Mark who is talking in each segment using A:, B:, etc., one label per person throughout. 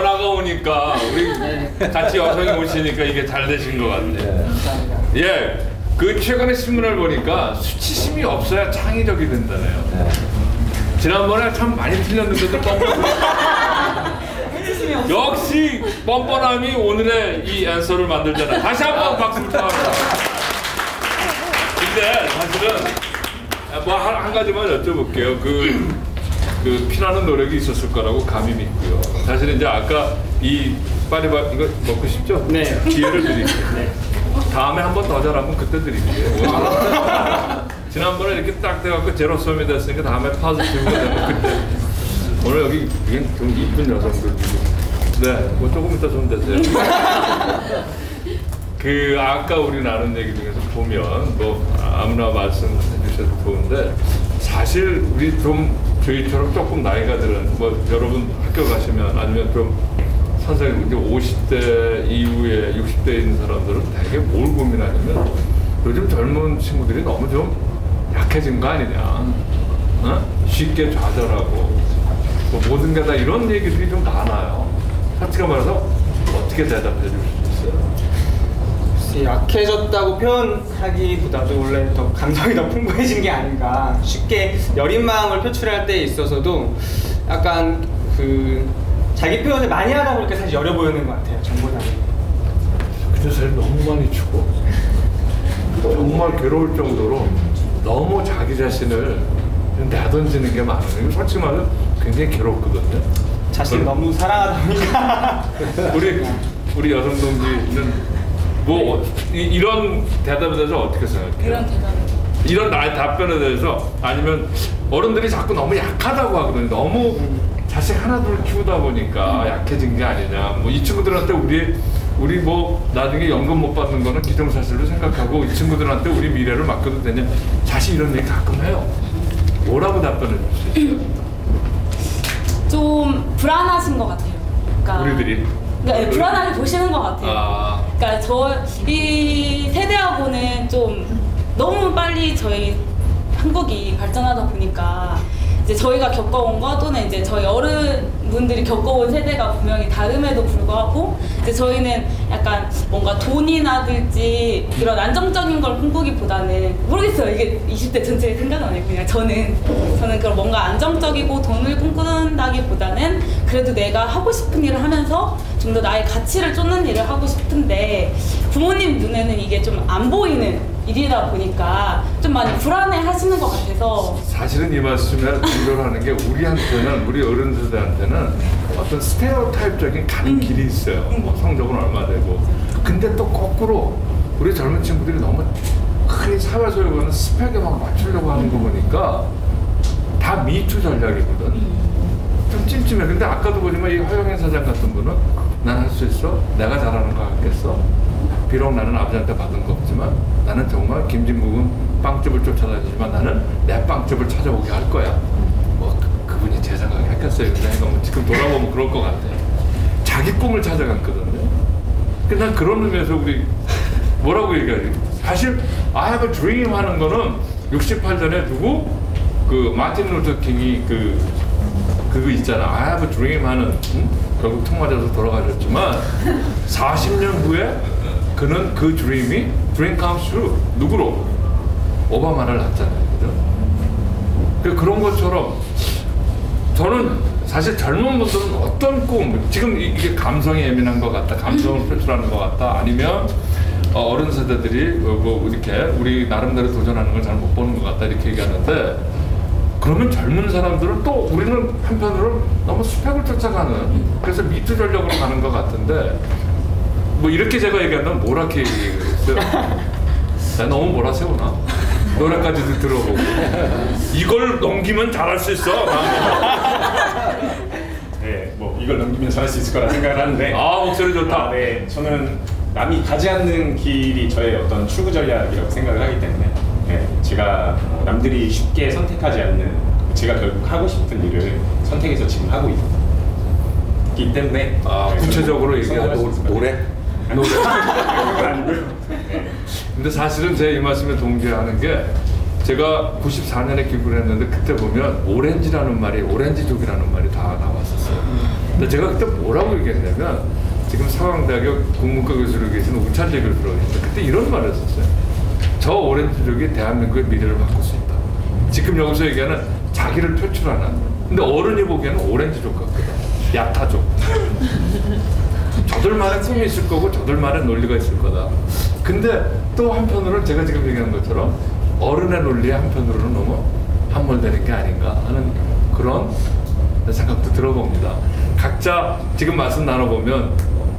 A: 전화가 오니까 우리 같이 여성이 오시니까 이게 잘 되신 것 같아요. 예, 그 최근에 신문을 보니까 수치심이 없어야 창의적이 된다네요. 지난번에 참 많이 틀렸는데도 뻔뻔. 역시 뻔뻔함이 오늘의 이 앤서를 만들잖아. 다시 한번 박수 부탁합니다. 근데 사실은 뭐한 가지만 여쭤볼게요. 그, 그 피나는 노력이 있었을 거라고 감히 믿고요. 사실 이제 아까 이 파리바 이거 먹고 싶죠?
B: 네.
A: 기회를 드릴게요.
B: 네.
A: 다음에 한 번 더 잘하면 그때 드릴게요. 지난번에 이렇게 딱 돼갖고 제로섬이 됐으니까 다음에 파지티브가 되면 그때. 오늘 여기 그냥 좀 이쁜 여성들. 네, 뭐 조금 이따 좀 되세요. 그 아까 우리 나눈 얘기 중에서 보면 뭐 아무나 말씀해 주셔도 좋은데 사실 우리 좀 저희처럼 조금 나이가 들은 뭐 여러분 학교 가시면 아니면 좀 선생님 이제 50대 이후에 60대 있는 사람들은 되게 뭘 고민하냐면 요즘 젊은 친구들이 너무 좀 약해진 거 아니냐 어? 쉽게 좌절하고 뭐 모든 게 다 이런 얘기들이 좀 많아요 솔직히 말해서 어떻게 대답해 주실 수 있어요?
B: 글쎄, 약해졌다고 표현하기보다도 원래 더 감성이 더 풍부해진 게 아닌가. 쉽게 여린 마음을 표출할 때에 있어서도 약간 그 자기 표현을 많이 하다 보니까 사실 여려 보이는 것 같아요 전보다는.
A: 근데 사실 너무 많이 추고. 정말 괴로울 정도로 너무 자기 자신을 내던지는 게 많아요. 솔직히 말하면 굉장히 괴롭거든요. 그럼
B: 너무 사랑하다 보니까.
A: 우리 우리 여성 동지는 뭐 이, 런 대답에 대해서 어떻게 생각해요?
C: 이런 대답을
A: 이런 나의 답변에 대해서 아니면 어른들이 자꾸 너무 약하다고 하거든요. 너무 자식 하나 둘 키우다 보니까 약해진 게 아니냐. 뭐 이 친구들한테 우리 우리 뭐 나중에 연금 못 받는 거는 기정사실로 생각하고 이 친구들한테 우리 미래를 맡겨도 되냐. 사실 이런 얘기 가끔 해요. 뭐라고 수 있어요?
C: 좀 불안하신 것 같아요. 그러니까
A: 우리들이.
C: 그러니까 네, 불안하게 보시는 것 같아요.
A: 아.
C: 그러니까 저 이 세대하고는 좀 너무 빨리 저희 한국이 발전하다 보니까 이제 저희가 겪어온 거 또는 이제 저희 어른분들이 겪어온 세대가 분명히 다름에도 불구하고 이제 저희는 약간 뭔가 돈이나든지 이런 안정적인 걸 꿈꾸기보다는 모르겠어요. 이게 20대 전체의 생각은 아니고 그냥 저는. 저는 그런 뭔가 안정적이고 돈을 꿈꾼다기보다는 그래도 내가 하고 싶은 일을 하면서 좀 더 나의 가치를 쫓는 일을 하고 싶은데 부모님 눈에는 이게 좀 안 보이는 일이다 보니까 좀 많이 불안해 하시는 것 같아서.
A: 사실은 이 말씀에 동조하는 게 우리한테는 우리 어른 세대한테는 어떤 스테레오타입적인 가는 길이 있어요. 뭐 성적은 얼마 되고. 근데 또 거꾸로 우리 젊은 친구들이 너무 흔히 사회에서 요구하는 스펙에 막 맞추려고 하는 거 보니까 다 미투 전략이거든. 좀 찜찜해. 근데 아까도 보지만 이 허영현 사장 같은 분은 난 할 수 있어. 내가 잘하는 거 하겠어. 비록 나는 아버지한테 받은 거 없지만 나는 정말 김진국은 빵집을 쫓아다니지만 나는 내 빵집을 찾아오게 할 거야. 뭐 그, 분이제 생각에 했겠어요. 근데 너무 지금 돌아보면 그럴 것 같아. 자기 꿈을 찾아갔거든요. 근데 난 그런 의미에서 우리 뭐라고 얘기하지? 사실 I have a dream 하는 거는 68년에 누구? 그 마틴 루터 킹이 그 그거 있잖아. I have a dream 하는 응? 결국 통 맞아서 돌아가셨지만 40년 후에 그는 그 드림이 dream comes true. 누구로? 오바마를 낳잖아요. 그 그런 것처럼 저는 사실 젊은 분들은 어떤 꿈, 지금 이- 이게 감성이 예민한 것 같다, 감성을 표출하는 것 같다, 아니면 어, 른 세대들이 어, 뭐 이렇게 우리 나름대로 도전하는 걸 잘 못 보는 것 같다 이렇게 얘기하는데 그러면 젊은 사람들은 또 우리는 한편으로 너무 스펙을 쫓아가는 그래서 미투 전략으로 가는 것 같은데 뭐 이렇게 제가 얘기한다면 뭐라게 얘기했어요? 내가 너무 뭐라 세우나? 노래까지도 들어보고 이걸 넘기면 잘할 수 있어.
D: 네, 뭐 이걸 넘기면 잘할 수 있을 거라 생각을 하는데
A: 아 목소리 좋다.
D: 아, 네, 저는 남이 가지 않는 길이 저의 어떤 출구 전략이라고 생각을 하기 때문에 네, 제가 어, 남들이 쉽게 선택하지 않는 제가 결국 하고 싶은 일을 선택해서 지금 하고 있기 때문에
A: 아,
D: 네,
A: 구체적으로 얘기하면
E: 노래?
D: 노래. 네.
A: 근데 사실은 제 이 말씀에 동조하는 게 제가 94년에 기부를 했는데 그때 보면 오렌지라는 말이 오렌지족이라는 말이 다 나왔었어요. 근데 제가 그때 뭐라고 얘기했냐면 지금 상황대학교 국문과 교수로 계신 우찬재 교수라고 했는데 그때 이런 말을 했었어요. 저 오렌지 족이 대한민국의 미래를 바꿀 수 있다. 지금 여기서 얘기하는 자기를 표출하는 근데 어른이 보기에는 오렌지 족 같거든. 야타족. 저들만의 꿈이 있을 거고 저들만의 논리가 있을 거다. 근데 또 한편으로는 제가 지금 얘기한 것처럼 어른의 논리에 한편으로는 너무 함몰되는 게 아닌가 하는 그런 생각도 들어봅니다. 각자 지금 말씀 나눠보면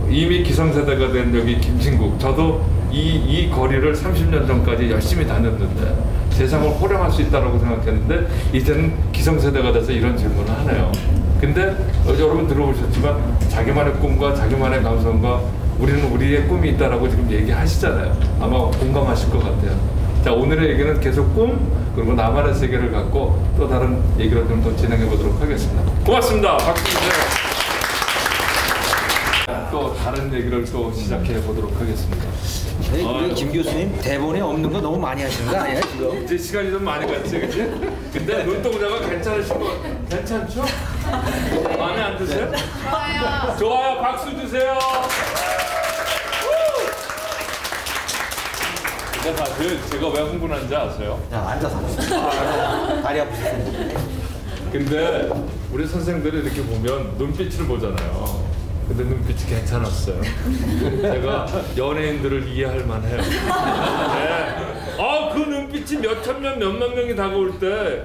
A: 이미 기성세대가 된 여기 김진국 저도 이, 이 거리를 30년 전까지 열심히 다녔는데 세상을 호령할 수 있다고 생각했는데 이제는 기성세대가 돼서 이런 질문을 하네요. 근데 어, 여러분 들어보셨지만 자기만의 꿈과 자기만의 감성과 우리는 우리의 꿈이 있다라고 지금 얘기하시잖아요. 아마 공감하실 것 같아요. 자 오늘의 얘기는 계속 꿈 그리고 나만의 세계를 갖고 또 다른 얘기를 좀 더 진행해 보도록 하겠습니다. 고맙습니다. 박수. 또 다른 얘기를 또 시작해 보도록 하겠습니다.
E: 네, 우리
A: 아유.
E: 김 교수님 대본에 없는 거 너무 많이 하시는 거 아니야 지금?
A: 이제 시간이 좀 많이 갔지, 그치? 근데 눈동자가 괜찮으신 거 괜찮죠? 마음에 안 드세요? 좋아요. 좋아요. 박수 주세요. 근데 사실 제가 왜 흥분한지 아세요?
E: 자 앉아서 아, 다리 아프시죠?
A: 근데 우리 선생들이 이렇게 보면 눈빛을 보잖아요. 근데 눈빛이 괜찮았어요. 제가 연예인들을 이해할 만해요. 네. 아, 그 눈빛이 몇천 명, 몇만 명이 다가올 때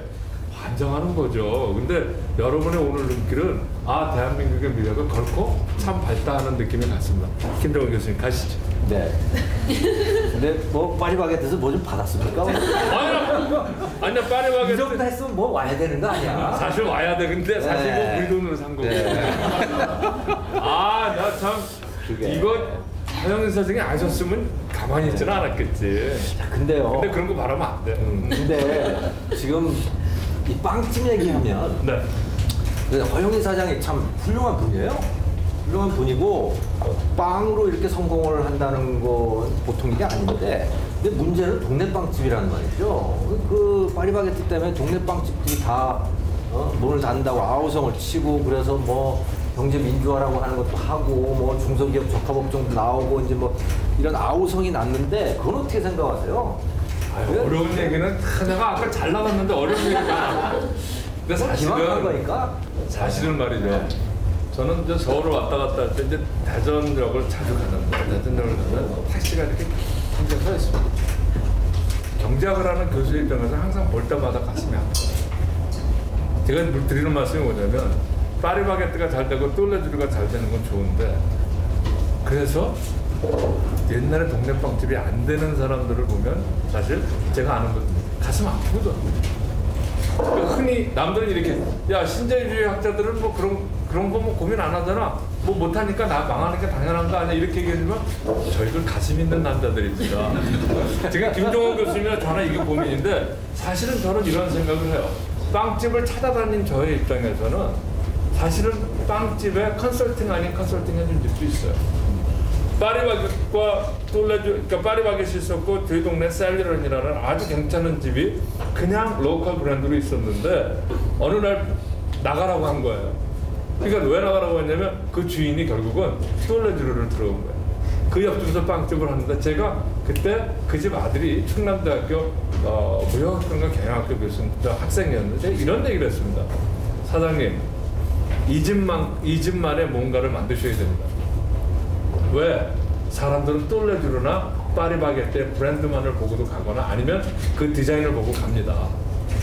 A: 환장하는 거죠. 근데 여러분의 오늘 눈길은 아, 대한민국의 미래가 결코 참 밝다는 느낌이 같습니다. 김정은 교수님 가시죠.
E: 네. 근데 뭐 파리바게트에서 뭐 좀 받았습니까?
A: 아니야, 아니야,
E: 이
A: 파리바게트.
E: 정도 했으면 뭐 와야 되는 거 아니야?
A: 사실 와야 돼. 근데 사실 뭐
E: 네.
A: 우리 돈으로 산 거고.
E: 네.
A: 아, 나 참
E: 그게.
A: 이거 하영인 선생이 아셨으면 가만히 있지는 않았겠지.
E: 자, 근데요.
A: 근데 그런 거 바라면 안 돼.
E: 음, 근데 지금 이 빵집 얘기하면
A: 네.
E: 허영인 사장이 참 훌륭한 분이에요. 훌륭한 분이고 빵으로 이렇게 성공을 한다는 건 보통 일이 아닌데 근데 문제는 동네 빵집이라는 말이죠. 그, 그 파리바게트 때문에 동네 빵집들이 다 어, 문을 닫는다고 아우성을 치고 그래서 뭐 경제 민주화라고 하는 것도 하고 뭐 중소기업 적합업종도 나오고 이제 뭐 이런 아우성이 났는데 그건 어떻게 생각하세요?
A: 아유, 어려운 얘기는 다 내가 아까 잘 나갔는데 어려운 얘기가. 근데 사실은
E: 거니까
A: 사실은 말이죠. 저는 이제 서울을 왔다 갔다 할 때 이제 대전역을 자주 가는데 대전역을 가면 택시가 이렇게 혼자 서 있습니다. 경제학을 하는 교수 입장에서 항상 볼 때마다 가슴이 아파요. 제가 드리는 말씀이 뭐냐면 파리바게뜨가 잘 되고 똘레주르가 잘 되는 건 좋은데 그래서 옛날에 동네 빵집이 안 되는 사람들을 보면 사실 제가 아는 것 가슴 아프거든. 그러니까 흔히 남들은 이렇게 야 신자유주의 학자들은 뭐 그런 그런 거 뭐 고민 안 하잖아. 뭐 못하니까 나 망하는 게 당연한 거 아니야 이렇게 얘기하지만 저희들 가슴 있는 남자들입니다. 지금 김종원 교수님이나 저는 이게 고민인데 사실은 저는 이런 생각을 해요. 빵집을 찾아다닌 저의 입장에서는 사실은 빵집에 컨설팅 아닌 컨설팅 해준 집도 있어요. 파리바게과 똘레주, 그러니까 파리바게이 있었고 저희 동네 셀리런이라는 아주 괜찮은 집이 그냥 로컬 브랜드로 있었는데 어느 날 나가라고 한 거예요. 그러니까 왜 나가라고 했냐면 그 주인이 결국은 똘레주를 들어온 거예요. 그 옆집에서 빵집을 하는데 제가 그때 그 집 아들이 충남대학교 어, 무역학과인가 경영학교 교수 저 학생이었는데 이런 얘기를 했습니다. 사장님 이 집만 이 집만의 뭔가를 만드셔야 됩니다. 왜? 사람들은 똘레주르나 파리바게뜨의 브랜드만을 보고도 가거나 아니면 그 디자인을 보고 갑니다.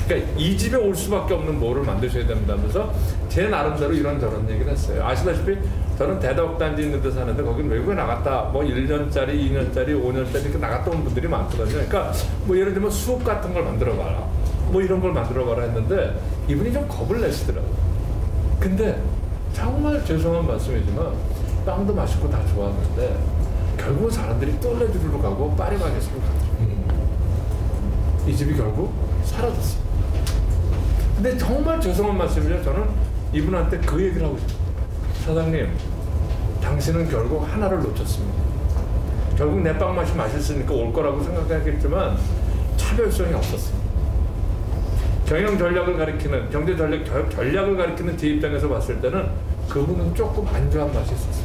A: 그러니까 이 집에 올 수밖에 없는 뭐를 만드셔야 된다면서 제 나름대로 이런저런 얘기를 했어요. 아시다시피 저는 대덕단지 있는 데 사는데 거긴 외국에 나갔다 뭐 1년짜리, 2년짜리, 5년짜리 이렇게 나갔다 온 분들이 많거든요. 그러니까 뭐 예를 들면 수업 같은 걸 만들어 봐라. 뭐 이런 걸 만들어 봐라 했는데 이분이 좀 겁을 내시더라고요. 근데 정말 죄송한 말씀이지만 빵도 맛있고 다 좋았는데 결국 사람들이 똘레주르로 가고 파리바게트로 가더라고요. 이 집이 결국 사라졌어요. 근데 정말 죄송한 말씀이죠. 저는 이분한테 그 얘기를 하고 싶어요. 사장님, 당신은 결국 하나를 놓쳤습니다. 결국 내 빵 맛이 맛있으니까 올 거라고 생각하겠지만 차별성이 없었습니다. 경영 전략을 가리키는 경제 전략 겨- 전략을 가리키는 제 입장에서 봤을 때는 그분은 조금 안주한 맛이 있었어요.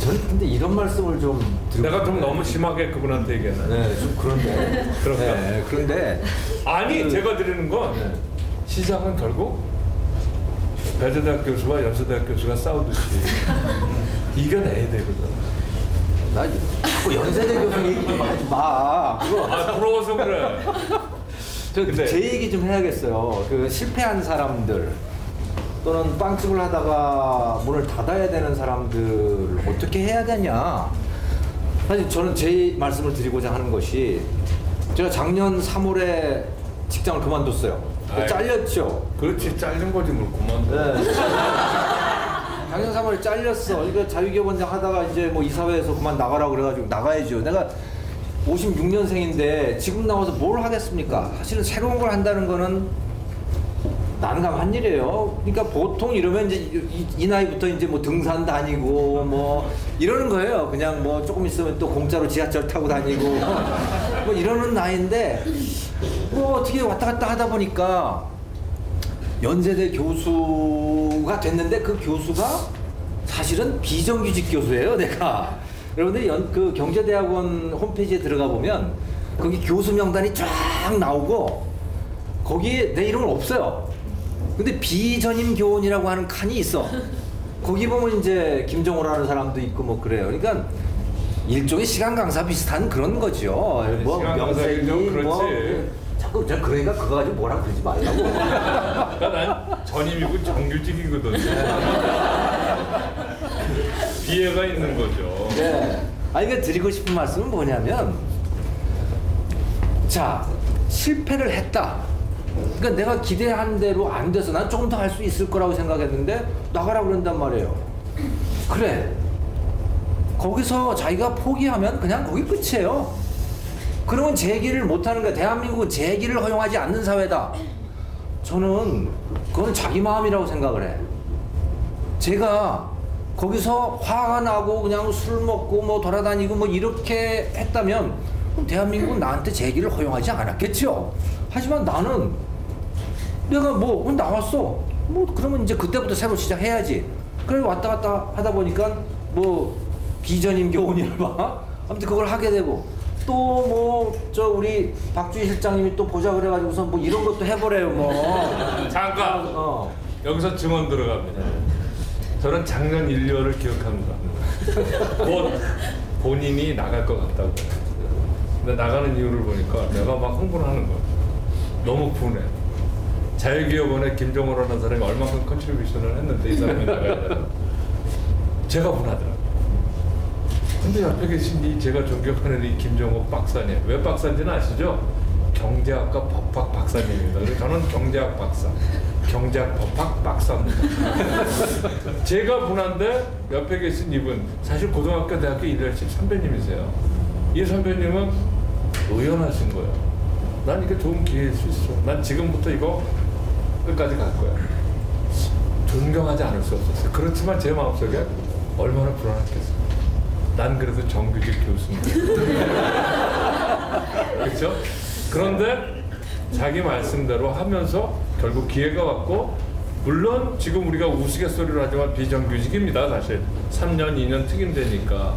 E: 저는 근데 이런 말씀을 좀
A: 내가 좀. 너무 심하게 그분한테 얘기했나?
E: 네, 좀 그런데.
A: 그런가?
E: 네, 그런데
A: 아니
E: 그-
A: 제가 드리는 건
E: 네.
A: 시장은 결국 배재대학 교수와 연세대학 교수가 싸우듯이 이겨내야 되거든.
E: 나 자꾸 연세대 교수 얘기 좀 하지 마. 그거
A: 아 부러워서 그래.
E: 저
A: 근데-
E: 제 얘기 좀 해야겠어요. 그 실패한 사람들 또는 빵집을 하다가 문을 닫아야 되는 사람들을 어떻게 해야 되냐. 사실 저는 제 말씀을 드리고자 하는 것이 제가 작년 3월에 직장을 그만뒀어요. 잘렸죠.
A: 그렇지 잘린 거지 뭘 그만.
E: 네. 작년 3월에 잘렸어. 이거 자유기업 원장 하다가 이제 뭐 이사회에서 그만 나가라고 그래가지고 나가야죠. 내가 56년생인데 지금 나와서 뭘 하겠습니까? 사실은 새로운 걸 한다는 거는 난감한 일이에요. 그러니까 보통 이러면 이제 이, 이 나이부터 이제 뭐 등산 다니고 뭐 이러는 거예요. 그냥 뭐 조금 있으면 또 공짜로 지하철 타고 다니고 뭐 이러는 나이인데 뭐 어떻게 왔다 갔다 하다 보니까 연세대 교수가 됐는데 그 교수가 사실은 비정규직 교수예요, 내가. 여러분들 연, 그 경제대학원 홈페이지에 들어가 보면 거기 교수 명단이 쫙 나오고 거기에 내 이름은 없어요. 근데 비전임 교원이라고 하는 칸이 있어. 거기 보면 이제 김정호라는 사람도 있고 뭐 그래요. 그러니까 일종의 시간 강사 비슷한 그런 거죠. 뭐
A: 시간 강사
E: 명색이. 뭐 자꾸 제가 그러니까 그거 가지고 뭐라 그러지 말라고.
A: 난 전임이고 정규직이거든. 비애가 있는 거죠.
E: 네. 아, 이거 드리고 싶은 말씀은 뭐냐면, 자, 실패를 했다. 그러니까 내가 기대한 대로 안 돼서 난 조금 더 할 수 있을 거라고 생각했는데, 나가라 그런단 말이에요. 그래. 거기서 자기가 포기하면 그냥 거기 끝이에요. 그러면 재기를 못하는 거야. 대한민국은 재기를 허용하지 않는 사회다. 저는 그건 자기 마음이라고 생각을 해. 제가 거기서 화가 나고 그냥 술 먹고 뭐 돌아다니고 뭐 이렇게 했다면 그럼 대한민국은 나한테 재기를 허용하지 않았겠죠. 하지만 나는 내가 뭐 나왔어. 뭐 그러면 이제 그때부터 새로 시작해야지. 그래 왔다 갔다 하다 보니까 뭐 비전임 교훈이라 봐. 아무튼 그걸 하게 되고 또 뭐 저 우리 박주희 실장님이 또 보자 그래가지고서 뭐 이런 것도 해보래요 뭐.
A: 잠깐
E: 어.
A: 여기서 증언 들어갑니다. 저는 작년 1, 2월을 기억합니다. 곧 본인이 나갈 것 같다고. 근데 나가는 이유를 보니까 내가 막 흥분하는 거야. 너무 분해. 자유기업원에 김종호라는 사람이 얼마큼 컨트리뷰션을 했는데 이 사람이 나가야 되나. 제가 분하더라고요. 근데 옆에 계신 이 제가 존경하는 이 김정호 박사님 왜 박사인지는 아시죠? 경제학과 법학 박사님입니다. 저는 경제학 박사, 경제학 법학 박사입니다. 제가 분한데 옆에 계신 이분 사실 고등학교 대학교 1년씩 선배님이세요. 이 선배님은 의연하신 거예요. 난 이게 좋은 기회일 수 있어. 난 지금부터 이거 끝까지 갈 거야. 존경하지 않을 수 없었어요. 그렇지만 제 마음속에 얼마나 불안했겠어요. 난 그래도 정규직 교수인데. 그렇죠? 그런데 자기 말씀대로 하면서 결국 기회가 왔고 물론 지금 우리가 우스갯소리를 하지만 비정규직입니다 사실 3년 2년 특임되니까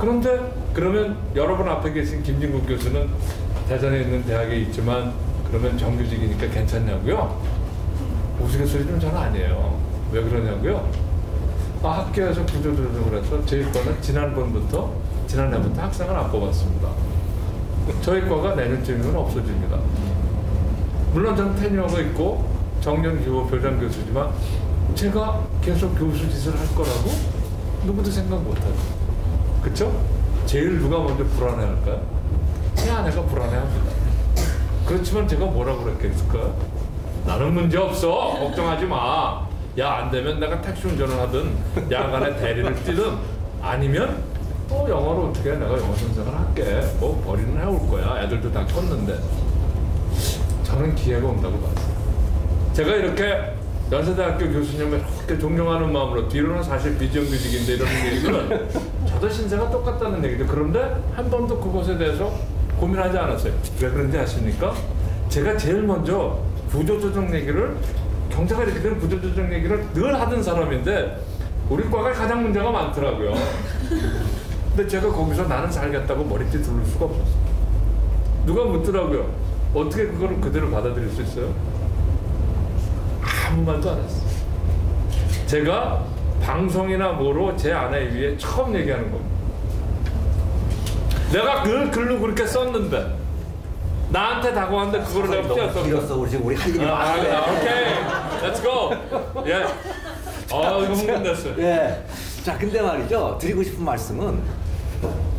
A: 그런데 그러면 여러분 앞에 계신 김진국 교수는 대전에 있는 대학에 있지만 그러면 정규직이니까 괜찮냐고요? 우스갯소리 좀 저는 아니에요 왜 그러냐고요? 아, 학교에서 구조조정을 해서 저희 과는 지난번부터 지난해부터 학생을 안 뽑았습니다. 저희 과가 내년 쯤이면 없어집니다. 물론 저는 테니어가 있고 정년 교부 교장 교수지만 제가 계속 교수 짓을 할 거라고 누구도 생각 못하죠. 그쵸? 제일 누가 먼저 불안해할까요? 제 아내가 불안해합니다. 그렇지만 제가 뭐라고 그랬겠을까요? 나는 문제 없어. 걱정하지 마. 야, 안 되면 내가 택시 운전을 하든 야간에 대리를 뛰든 아니면 또 영어로 어떻게 해? 내가 영어 선생을 할게. 뭐 버리는 해올 거야. 애들도 다 컸는데. 저는 기회가 온다고 봤어요. 제가 이렇게 연세대학교 교수님을 이렇게 존경하는 마음으로 뒤로는 사실 비정규직인데 이런 얘기는 저도 신세가 똑같다는 얘기죠. 그런데 한 번도 그것에 대해서 고민하지 않았어요. 왜 그런지 아십니까? 제가 제일 먼저 구조조정 얘기를 경제가 이렇게 되는 구조조정 얘기를 늘 하던 사람인데 우리 과가 가장 문제가 많더라고요. 근데 제가 거기서 나는 살겠다고 머리띠 두를 수가 없었어. 누가 묻더라고요. 어떻게 그거를 그대로 받아들일 수 있어요? 아무 말도 안 했어. 제가 방송이나 뭐로 제 아내 위에 처음 얘기하는 겁니다. 내가 늘 글로 그렇게 썼는데 나한테 다가왔는데 그거를 내가 피했어.
E: 길었어. 우리 지금 우리 할 일이
A: 아, 아,
E: 많아.
A: 아, 오케이. Let's go. 예. 아, 이거 흥분됐어.
E: 예. 자, 근데 말이죠. 드리고 싶은 말씀은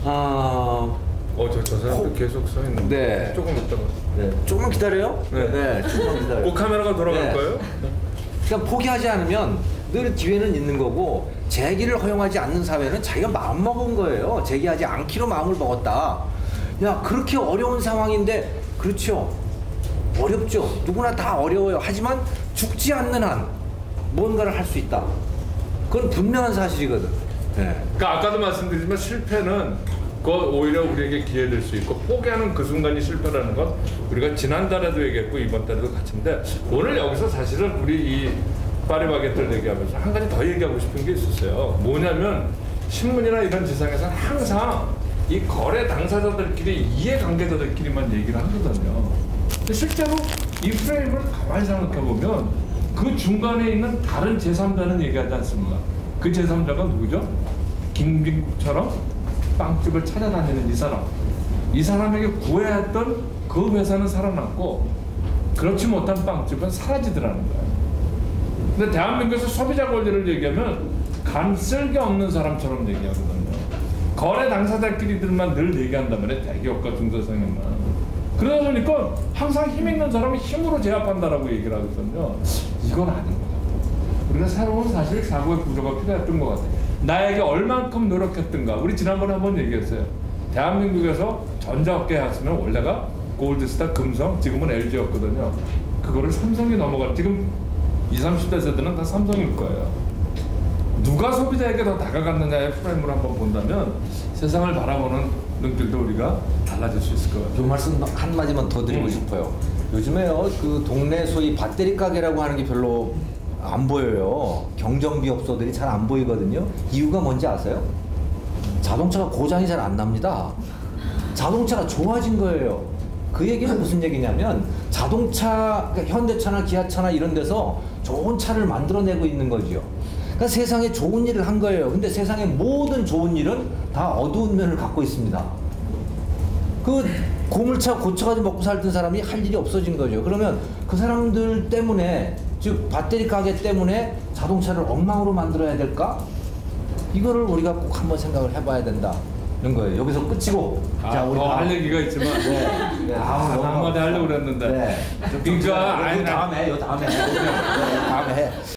E: 아,
A: 어, 저, 저 사람도 계속 서 있는데.
E: 네.
A: 조금 있다가.
E: 네. 조금만 기다려요.
A: 네.
E: 조금만 기다려요.
A: 꼭 카메라가 돌아갈
E: 네.
A: 거예요?
E: 그러니까 포기하지 않으면 늘 기회는 있는 거고 재기를 허용하지 않는 사회는 자기가 마음 먹은 거예요. 재기하지 않기로 마음을 먹었다. 야 그렇게 어려운 상황인데 그렇죠. 어렵죠. 누구나 다 어려워요. 하지만 죽지 않는 한 뭔가를 할 수 있다. 그건 분명한 사실이거든. 네.
A: 그러니까 아까도 말씀드리지만 실패는 그 오히려 우리에게 기회될 수 있고 포기하는 그 순간이 실패라는 건 우리가 지난달에도 얘기했고 이번 달에도 같은데 오늘 여기서 사실은 우리 이 파리바게트를 얘기하면서 한 가지 더 얘기하고 싶은 게 있었어요. 뭐냐면 신문이나 이런 지상에서는 항상 이 거래 당사자들끼리 이해관계자들끼리만 얘기를 하거든요. 근데 실제로 이 프레임을 가만히 생각해 보면 그 중간에 있는 다른 제3자는 얘기하지 않습니까? 그 제3자가 누구죠? 김빙국처럼 빵집을 찾아다니는 이 사람. 이 사람에게 구해야 했던 그 회사는 살아났고 그렇지 못한 빵집은 사라지더라는 거예요. 근데 대한민국에서 소비자 권리를 얘기하면 간 쓸게 없는 사람처럼 얘기하거든요. 거래 당사자끼리들만 늘 얘기한단 말이에요. 대기업과 중소상인만. 그러다 보니까 항상 힘 있는 사람이 힘으로 제압한다라고 얘기를 하거든요. 이건 아닌 것 같아요. 우리가 새로운 사실 사고의 구조가 필요했던 것 같아요. 나에게 얼만큼 노력했던가. 우리 지난번에 한번 얘기했어요. 대한민국에서 전자업계 했으면 원래가 골드스타, 금성, 지금은 LG였거든요. 그거를 삼성이 넘어가. 지금 20, 30대 세대는 다 삼성일 거예요. 누가 소비자에게 더 다가갔느냐의 프레임을 한번 본다면 세상을 바라보는 눈길도 우리가 달라질 수 있을 것 같아요.
E: 요 말씀 한 마디만 더 드리고
A: 음.
E: 싶어요. 요즘에요, 그 동네 소위 배터리 가게라고 하는 게 별로 안 보여요. 경정비 업소들이 잘 안 보이거든요. 이유가 뭔지 아세요? 자동차가 고장이 잘 안 납니다. 자동차가 좋아진 거예요. 그 얘기는 무슨 얘기냐면 자동차, 그러니까 현대차나 기아차나 이런 데서 좋은 차를 만들어내고 있는 거죠. 그러니까 세상에 좋은 일을 한 거예요. 근데 세상의 모든 좋은 일은 다 어두운 면을 갖고 있습니다. 그 고물차 고쳐가지고 먹고 살던 사람이 할 일이 없어진 거죠. 그러면 그 사람들 때문에 즉 배터리 가게 때문에 자동차를 엉망으로 만들어야 될까? 이거를 우리가 꼭 한번 생각을 해봐야 된다는 거예요. 여기서 끝이고
A: 아, 더할 얘기가 있지만
E: 네. 네.
A: 아,
E: 너무
A: 한마디 하려고 그랬는데
E: 네.
A: 그러니까
E: 요 다음에 요 다음에 네, 다음에 해.